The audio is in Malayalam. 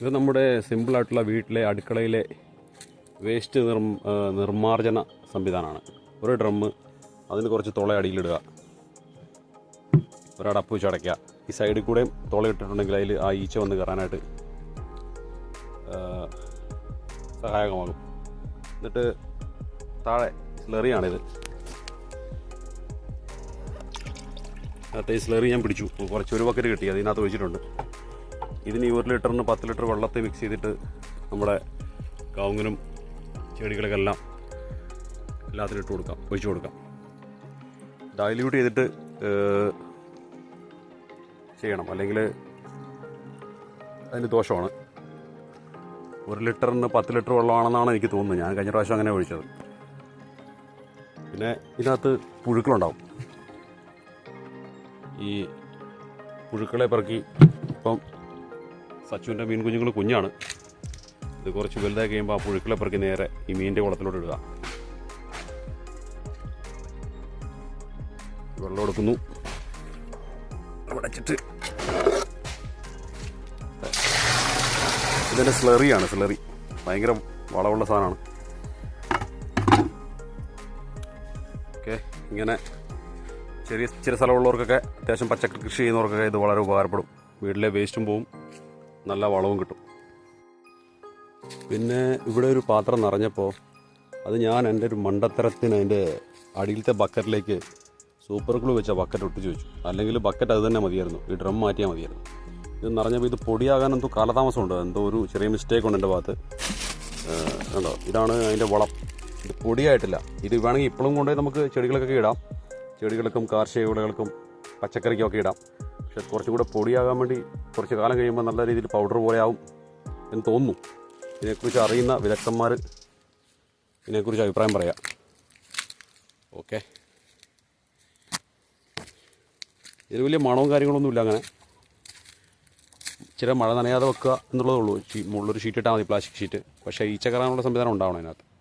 ഇത് നമ്മുടെ സിമ്പിളായിട്ടുള്ള വീട്ടിലെ അടുക്കളയിലെ വേസ്റ്റ് നിർ നിർമ്മാർജന സംവിധാനമാണ്. ഒരു ഡ്രമ്മ് അതിന് കുറച്ച് തുള അടിയിലിടുക. ഒരടപ്പ് വെച്ച് അടയ്ക്കുക. ഈ സൈഡിൽ കൂടെയും തുള ഇട്ടിട്ടുണ്ടെങ്കിൽ അതിൽ ആ ഈച്ച വന്ന് കയറാനായിട്ട് സഹായകമാകും. എന്നിട്ട് താഴെ സ്ലെറിയാണിത് അകത്തെ സ്ലറി ഞാൻ പിടിച്ചു. കുറച്ച് ഒരു ബക്കറ്റ് കിട്ടി. അതിനകത്ത് ഒഴിച്ചിട്ടുണ്ട്. ഇതിന് ഒരു ലിറ്ററിന് പത്ത് ലിറ്റർ വെള്ളത്തെ മിക്സ് ചെയ്തിട്ട് നമ്മുടെ കാവുങ്ങനും ചെടികൾക്കെല്ലാം എല്ലാത്തിനും ഇട്ട് കൊടുക്കാം ഒഴിച്ചു കൊടുക്കാം. ഡൈല്യൂട്ട് ചെയ്തിട്ട് ചെയ്യണം. അല്ലെങ്കിൽ അതിന് ദോഷമാണ്. ഒരു ലിറ്ററിന് പത്ത് ലിറ്റർ വെള്ളമാണെന്നാണ് എനിക്ക് തോന്നുന്നത്. ഞാൻ കഴിഞ്ഞ പ്രാവശ്യം അങ്ങനെ ഒഴിച്ചത്. പിന്നെ ഇതിനകത്ത് പുഴുക്കളുണ്ടാവും. ഈ പുഴുക്കളെ പെറുക്കി ഇപ്പം സച്ചുവിന്റെ മീൻ കുഞ്ഞുങ്ങൾ കുഞ്ഞാണ്. ഇത് കുറച്ച് വലുതായി കഴിയുമ്പോൾ ആ പുഴുക്കളെ പിറക്കി നേരെ ഈ മീനിന്റെ കുളത്തിലോട്ട് ഇടുക. വെള്ളം എടുക്കുന്നു. അടച്ചിട്ട് ഇതിന്റെ സ്ലറിയാണ് സ്ലറി ഭയങ്കര വളമുള്ള സാധനമാണ്. ഓക്കെ ഇങ്ങനെ ചെറിയ ചെറിയ സ്ഥലമുള്ളവർക്കൊക്കെ അത്യാവശ്യം പച്ചക്കറി കൃഷി ചെയ്യുന്നവർക്കൊക്കെ ഇത് വളരെ ഉപകാരപ്പെടും. വീട്ടിലെ വേസ്റ്റും പോവും. നല്ല വളവും കിട്ടും. പിന്നെ ഇവിടെ ഒരു പാത്രം നിറഞ്ഞപ്പോൾ അത് ഞാൻ എന്റെ ഒരു മണ്ടത്തരത്തിന് അതിന്റെ അടിയിലത്തെ ബക്കറ്റിലേക്ക് സൂപ്പർ ഗ്ലൂ വെച്ച ബക്കറ്റ് ഒട്ടിച്ച് വെച്ചു അല്ലെങ്കിൽ ബക്കറ്റ് അത് തന്നെ മതിയായിരുന്നു. ഈ ഡ്രം മാറ്റിയാൽ മതിയായിരുന്നു. ഇത് നിറഞ്ഞപ്പോൾ ഇത് പൊടിയാകാൻ എന്തോ കാലതാമസമുണ്ട് എന്തോ ഒരു ചെറിയ മിസ്റ്റേക്ക് ഉണ്ട് എന്റെ ഭാഗത്ത്. കണ്ടോ? ഇതാണ് അതിന്റെ വളം. ഇത് പൊടിയായിട്ടില്ല. ഇത് വേണമെങ്കിൽ ഇപ്പോഴും കൊണ്ടുപോയി നമുക്ക് ചെടികൾക്കൊക്കെ ഇടാം. ചെടികൾക്കും കാർഷിക വിളകൾക്കും പച്ചക്കറിക്കും ഒക്കെ ഇടാം. പക്ഷെ കുറച്ചും കൂടെ പൊടിയാകാൻ വേണ്ടി കുറച്ച് കാലം കഴിയുമ്പോൾ നല്ല രീതിയിൽ പൗഡർ പോലെ ആവും എന്ന് തോന്നുന്നു. ഇതിനെക്കുറിച്ച് അറിയുന്ന വിദഗ്ധന്മാർ ഇതിനെക്കുറിച്ച് അഭിപ്രായം പറയാം. ഓക്കെ. ഇതിന് വലിയ മണവും കാര്യങ്ങളൊന്നും ഇല്ല അങ്ങനെ. ചില മഴ നനയാതെ വെക്കുക എന്നുള്ളതേ ഉള്ളൂ. മുകളിലൊരു ഷീറ്റ് ഇട്ടാൽ മതി പ്ലാസ്റ്റിക് ഷീറ്റ്. പക്ഷേ ഈച്ച കയറാനുള്ള സംവിധാനം ഉണ്ടാവണം അതിനകത്ത്.